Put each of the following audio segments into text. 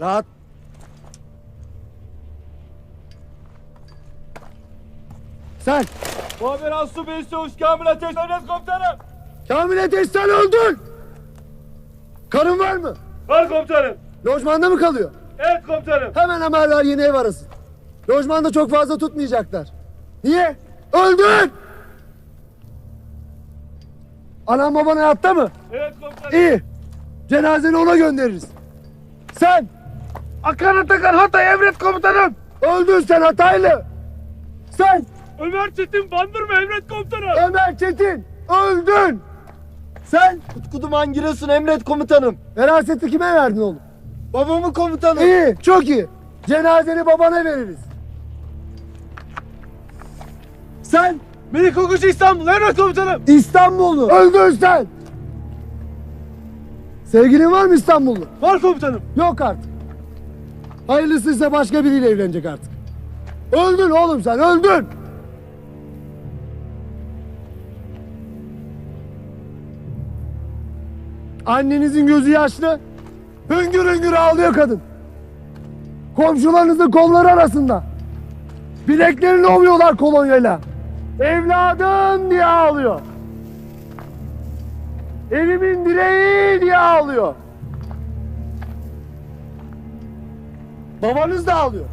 Rahat. Sen Muhabir Aslı Bey Çavuş Kamil Ateş Emret Komutanım. Kamil Ateş sen öldün. Karın var mı? Var komutanım. Lojmanda mı kalıyor? Evet komutanım. Hemen haberler yeni ev arasın. Lojmanda çok fazla tutmayacaklar. Niye? Öldün! Anan baban hayatta mı? Evet komutanım. İyi. Cenazeni ona göndeririz. Sen Akan Atakan Hatay Emret Komutanım. öldün sen Hataylı. Sen Ömer Çetin Bandırma Emret Komutanım. Ömer Çetin öldün. Sen Utku Duman Giresun emret komutanım. veraseti kime verdin oğlum? Babamı komutanım. İyi, çok iyi. Cenazeni babana veririz. Sen Melik Okuş İstanbul Emret Komutanım. İstanbullu. Öldün sen. Sevgilin var mı İstanbullu? Var komutanım. Yok artık. Hayırlısıysa başka biriyle evlenecek artık. Öldün oğlum sen, öldün. Annenizin gözü yaşlı. Hüngür hüngür ağlıyor kadın. Komşularınızın kolları arasında. Bileklerini ovuyorlar kolonyayla. Evladım diye ağlıyor. Evimin direği diye ağlıyor. Babanız da ağlıyor.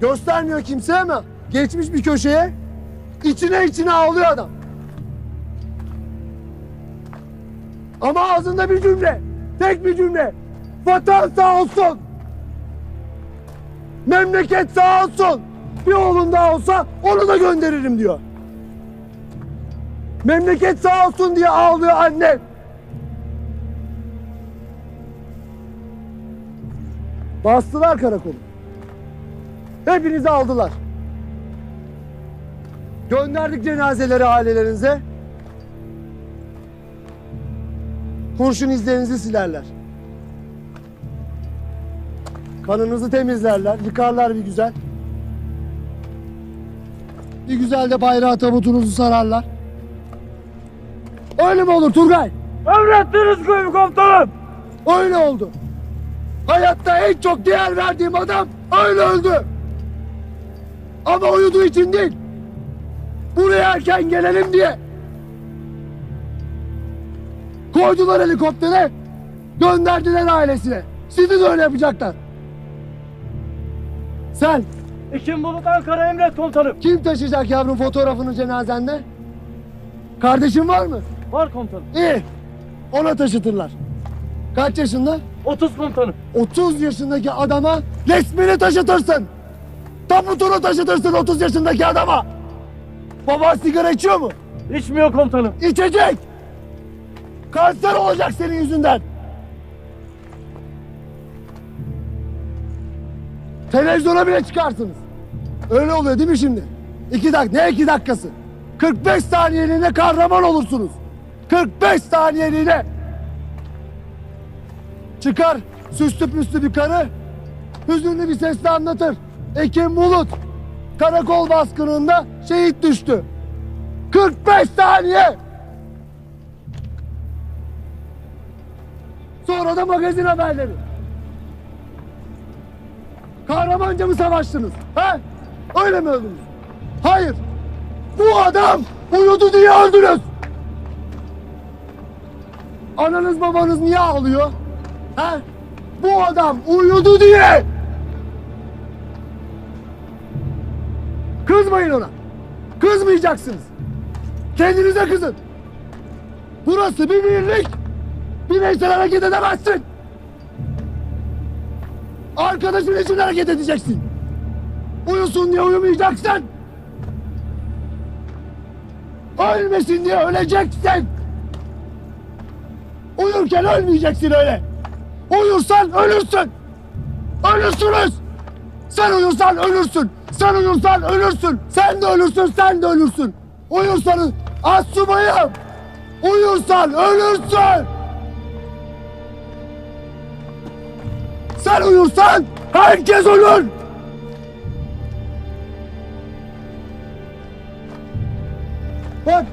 Göstermiyor kimseye ama geçmiş bir köşeye içine içine ağlıyor adam. Ama ağzında bir cümle, tek bir cümle. Vatan sağ olsun. Memleket sağ olsun. Bir oğlun daha olsa onu da gönderirim diyor. Memleket sağ olsun diye ağlıyor annem. Bastılar karakolu. Hepinizi aldılar. Gönderdik cenazeleri ailelerinize. Kurşun izlerinizi silerler. Kanınızı temizlerler, yıkarlar bir güzel. Bir güzel de bayrağı tabutunuzu sararlar. Öyle mi olur Turgay? Emrettiniz köyüm komutanım. Öyle oldu. Hayatta en çok değer verdiğim adam öyle öldü. Ama uyuduğu için değil. Buraya erken gelelim diye. Koydular helikoptere, gönderdiler ailesine. Sizi de öyle yapacaklar. Sen Ekim Bulut Ankara Emret Komutanım. kim taşıyacak yavrum fotoğrafını cenazende? Kardeşin var mı? Var komutanım. İyi. Ona taşıtırlar. Kaç yaşında? 30 komutanım. 30 yaşındaki adama resmini taşıtırsın. Tabutunu taşıtırsın 30 yaşındaki adama. Baba sigara içiyor mu? İçmiyor komutanım. İçecek. Kanser olacak senin yüzünden. Televizyona bile çıkarsınız. Öyle oluyor değil mi şimdi? İki dakika, ne iki dakikası? 45 saniyeliğine kahraman olursunuz. 45 saniyeliğine. Çıkar süslü püslü bir karı, hüzünlü bir sesle anlatır. Ekim Bulut, karakol baskınında şehit düştü. 45 saniye. Sonra da magazin haberleri. Kahramanca mı savaştınız? He? Öyle mi öldünüz? Hayır. Bu adam uyudu diye öldünüz. Ananız babanız niye ağlıyor? He? Bu adam uyudu diye. Kızmayın ona. Kızmayacaksınız. Kendinize kızın. Burası bir birlik. Bireysel hareket edemezsin. Arkadaşın için hareket edeceksin. Uyusun diye uyumayacaksın. Ölmesin diye öleceksin. Uyurken ölmeyeceksin öyle. Uyursan ölürsün. Ölürsünüz. Sen uyursan ölürsün. Sen uyursan ölürsün. Sen de ölürsün, sen de ölürsün. Uyursanız asubayım. Uyursan ölürsün. Sen uyursan herkes ölür. Bak